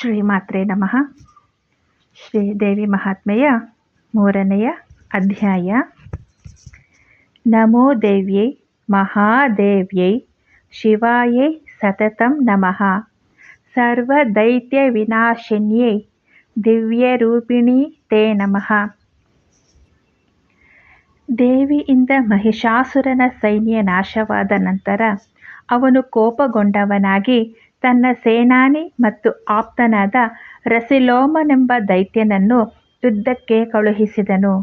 ಶ್ರೀಮಾತ್ರೆ ನಮಃ. ಶ್ರೀದೇವಿ ಮಹಾತ್ಮೆಯ ಮೂರನೆಯ ಅಧ್ಯಾಯ. ನಮೋ ದೇವ್ಯೈ, ಮಹಾದೇವ್ಯೈ, ಶಿವಾಯೈ ಸತತಂ ನಮಃ. ಸರ್ವದೈತ್ಯವಿನಾಶಿನ್ಯೈ, ದಿವ್ಯರೂಪಿಣಿ ತೇ ನಮಃ. ದೇವಿಯಿಂದ ಮಹಿಷಾಸುರನ ಸೈನ್ಯ ನಾಶವಾದ ನಂತರ ಅವನು ಕೋಪಗೊಂಡವನಾಗಿ ತನ್ನ ಸೇನಾನಿ ಮತ್ತು ಆಪ್ತನಾದ ರಸಿಲೋಮನೆಂಬ ದೈತ್ಯನನ್ನು ಯುದ್ಧಕ್ಕೆ ಕಳುಹಿಸಿದನು.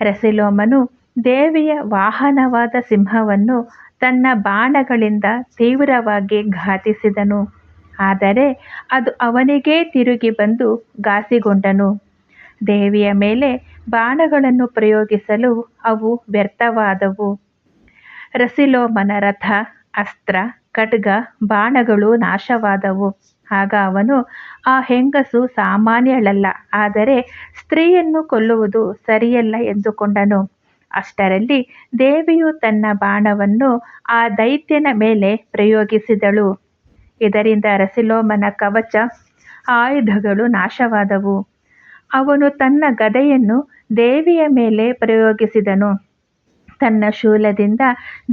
ರಸಿಲೋಮನು ದೇವಿಯ ವಾಹನವಾದ ಸಿಂಹವನ್ನು ತನ್ನ ಬಾಣಗಳಿಂದ ತೀವ್ರವಾಗಿ ಘಾತಿಸಿದನು. ಆದರೆ ಅದು ಅವನಿಗೇ ತಿರುಗಿ ಬಂದು ಘಾಸಿಗೊಂಡನು. ದೇವಿಯ ಮೇಲೆ ಬಾಣಗಳನ್ನು ಪ್ರಯೋಗಿಸಲು ಅವು ವ್ಯರ್ಥವಾದವು. ರಸಿಲೋಮನ ರಥ, ಅಸ್ತ್ರ ಖಡ್ಗ ಬಾಣಗಳು ನಾಶವಾದವು. ಆಗ ಅವನು, ಆ ಹೆಂಗಸು ಸಾಮಾನ್ಯಳಲ್ಲ, ಆದರೆ ಸ್ತ್ರೀಯನ್ನು ಕೊಲ್ಲುವುದು ಸರಿಯಲ್ಲ ಎಂದುಕೊಂಡನು. ಅಷ್ಟರಲ್ಲಿ ದೇವಿಯು ತನ್ನ ಬಾಣವನ್ನು ಆ ದೈತ್ಯನ ಮೇಲೆ ಪ್ರಯೋಗಿಸಿದಳು. ಇದರಿಂದ ರಸಿಲೋಮನ ಕವಚ ಆಯುಧಗಳು ನಾಶವಾದವು. ಅವನು ತನ್ನ ಗದೆಯನ್ನು ದೇವಿಯ ಮೇಲೆ ಪ್ರಯೋಗಿಸಿದನು. ತನ್ನ ಶೂಲದಿಂದ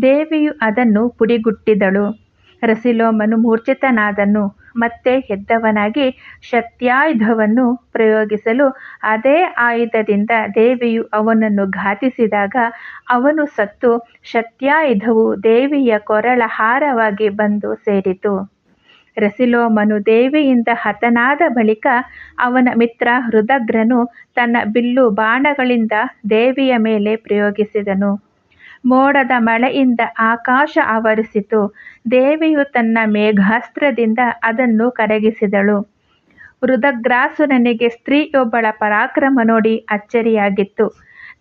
ದೇವಿಯು ಅದನ್ನು ಪುಡಿಗುಟ್ಟಿದಳು. ರಸಿಲೋಮನು ಮೂರ್ಛಿತನಾದನು. ಮತ್ತೆ ಎದ್ದವನಾಗಿ ಶಕ್ತ್ಯಾಯುಧವನ್ನು ಪ್ರಯೋಗಿಸಲು ಅದೇ ಆಯುಧದಿಂದ ದೇವಿಯು ಅವನನ್ನು ಘಾತಿಸಿದಾಗ ಅವನು ಸತ್ತು. ಶಕ್ತ್ಯಾಯುಧವು ದೇವಿಯ ಕೊರಳ ಹಾರವಾಗಿ ಬಂದು ಸೇರಿತು. ರಸಿಲೋಮನು ದೇವಿಯಿಂದ ಹತನಾದ ಬಳಿಕ ಅವನ ಮಿತ್ರ ಹೃದಗ್ರನು ತನ್ನ ಬಿಲ್ಲು ಬಾಣಗಳಿಂದ ದೇವಿಯ ಮೇಲೆ ಪ್ರಯೋಗಿಸಿದನು. ಮೋಡದ ಮಳೆಯಿಂದ ಆಕಾಶ ಆವರಿಸಿತು. ದೇವಿಯು ತನ್ನ ಮೇಘಾಸ್ತ್ರದಿಂದ ಅದನ್ನು ಕರಗಿಸಿದಳು. ರುದಗ್ರಾಸುರನಿಗೆ ಸ್ತ್ರೀಯೊಬ್ಬಳ ಪರಾಕ್ರಮ ನೋಡಿ ಅಚ್ಚರಿಯಾಗಿತ್ತು.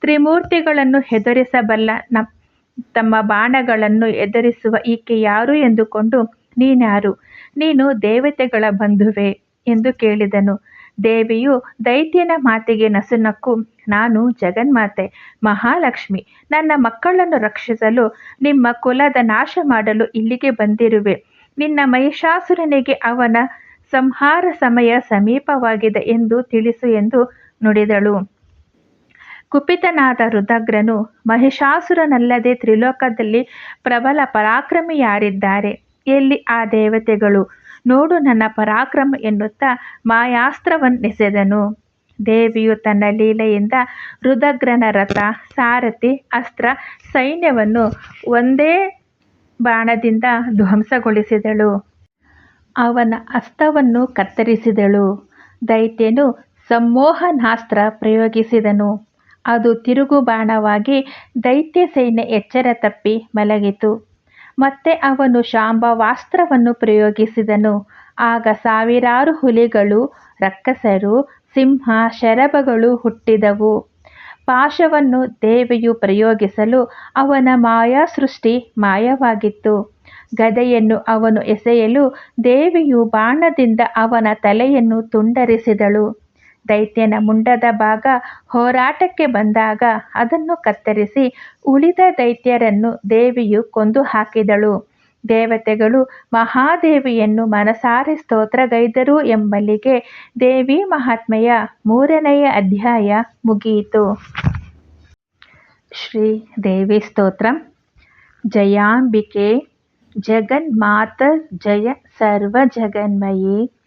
ತ್ರಿಮೂರ್ತಿಗಳನ್ನು ಹೆದರಿಸಬಲ್ಲ ತಮ್ಮ ಬಾಣಗಳನ್ನು ಎದುರಿಸುವ ಈಕೆ ಯಾರು ಎಂದುಕೊಂಡು, ನೀನ್ಯಾರು? ನೀನು ದೇವತೆಗಳ ಬಂಧುವೆ? ಎಂದು ಕೇಳಿದನು. ದೇವಿಯು ದೈತ್ಯನ ಮಾತಿಗೆ ನಸುನಕ್ಕು ನಾನು ಜಗನ್ಮಾತೆ, ಮಹಾಲಕ್ಷ್ಮಿ, ನನ್ನ ಮಕ್ಕಳನ್ನು ರಕ್ಷಿಸಲು, ನಿಮ್ಮ ಕುಲದ ನಾಶ ಮಾಡಲು ಇಲ್ಲಿಗೆ ಬಂದಿರುವೆ. ನಿನ್ನ ಮಹಿಷಾಸುರನಿಗೆ ಅವನ ಸಂಹಾರ ಸಮಯ ಸಮೀಪವಾಗಿದೆ ಎಂದು ತಿಳಿಸು ಎಂದು ನುಡಿದಳು. ಕುಪಿತನಾದ ರುದಗ್ರನು ಮಹಿಷಾಸುರನಲ್ಲದೆ ತ್ರಿಲೋಕದಲ್ಲಿ ಪ್ರಬಲ ಪರಾಕ್ರಮಿಯಾರಿದ್ದಾರೆ. ಎಲ್ಲಿ ಆ ದೇವತೆಗಳು? ನೋಡು ನನ್ನ ಪರಾಕ್ರಮ ಎನ್ನುತ್ತಾ ಮಾಯಾಸ್ತ್ರವನ್ನೆಸೆದನು ದೇವಿಯು ತನ್ನ ಲೀಲೆಯಿಂದ ರುದಗ್ರನ ರಥ, ಸಾರಥಿ, ಅಸ್ತ್ರ, ಸೈನ್ಯವನ್ನು ಒಂದೇ ಬಾಣದಿಂದ ಧ್ವಂಸಗೊಳಿಸಿದಳು. ಅವನ ಅಸ್ತವನ್ನು ಕತ್ತರಿಸಿದಳು. ದೈತ್ಯನು ಸಮ್ಮೋಹನಾಸ್ತ್ರ ಪ್ರಯೋಗಿಸಿದನು. ಅದು ತಿರುಗು ಬಾಣವಾಗಿ ದೈತ್ಯ ಸೈನ್ಯ ಎಚ್ಚರ ತಪ್ಪಿ ಮಲಗಿತು. ಮತ್ತೆ ಅವನು ಶಾಂಬವಾಸ್ತ್ರವನ್ನು ಪ್ರಯೋಗಿಸಿದನು. ಆಗ ಸಾವಿರಾರು ಹುಲಿಗಳು ರಕ್ಕಸರು ಸಿಂಹ, ಶರಭಗಳು ಹುಟ್ಟಿದವು. ಪಾಶವನ್ನು ದೇವಿಯು ಪ್ರಯೋಗಿಸಲು ಅವನ ಮಾಯಾ ಸೃಷ್ಟಿ ಮಾಯವಾಗಿತ್ತು. ಗದೆಯನ್ನು ಅವನು ಎಸೆಯಲು ದೇವಿಯು ಬಾಣದಿಂದ ಅವನ ತಲೆಯನ್ನು ತುಂಡರಿಸಿದಳು. ದೈತ್ಯನ ಮುಂಡದ ಭಾಗ ಹೋರಾಟಕ್ಕೆ ಬಂದಾಗ ಅದನ್ನು ಕತ್ತರಿಸಿ ಉಳಿದ ದೈತ್ಯರನ್ನು ದೇವಿಯು ಕೊಂದು ಹಾಕಿದಳು. ದೇವತೆಗಳು ಮಹಾದೇವಿಯನ್ನು ಮನಸಾರೆ ಸ್ತೋತ್ರಗೈದರು ಎಂಬಲ್ಲಿಗೆ ದೇವಿ ಮಹಾತ್ಮೆಯ ಮೂರನೆಯ ಅಧ್ಯಾಯ ಮುಗಿಯಿತು. ಶ್ರೀ ದೇವಿ ಸ್ತೋತ್ರಂ. ಜಯಾಂಬಿಕೆ ಜಗನ್ಮಾತ ಜಯ ಸರ್ವಜಗನ್ಮಯೇ. ಜಯಾನವಧಿಕೈಶ್ವರ್ಯೇ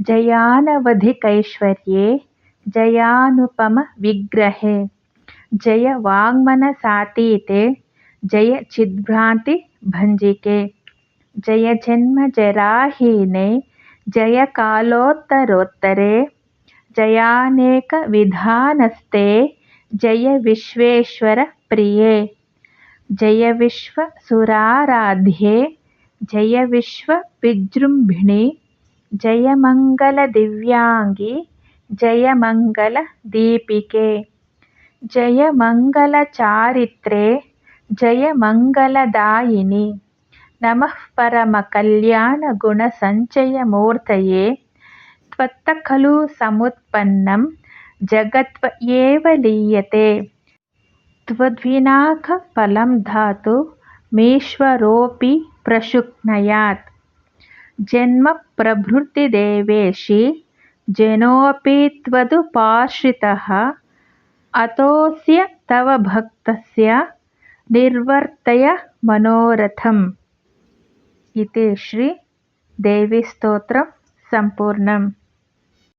जयानवधिकैश्वर्ये जयानुपमविग्रहे जय वाङ्मनसातीते, जय चिद्भ्रान्तिभञ्जिके जय जन्म जराहीने, जय कालोत्तरोत्तरे। जयानेकविधानस्ते जय विश्वेश्वर प्रिये। जय विश्वसुराराध्ये, जय विश्वविजृम्भिणि जयमङ्गलदिव्याङ्गि जयमङ्गलदीपिके जयमङ्गलचारित्रे जयमङ्गलदायिनि नमः परमकल्याणगुणसञ्चयमूर्तये त्वत्खलु समुत्पन्नं जगत्त्वेव लीयते। त्वद्विनाखफलं धातु मीश्वरोऽपि प्रशुक्नयात्। జన్మ ప్రభృతి దేవేషి జనోऽपि त्वदुपाश्रितः अतोऽस्य तव भक्तस्य నిర్వర్తయ మనోరథం ఇది శ్రీ దేవి స్తోత్రం సంపూర్ణం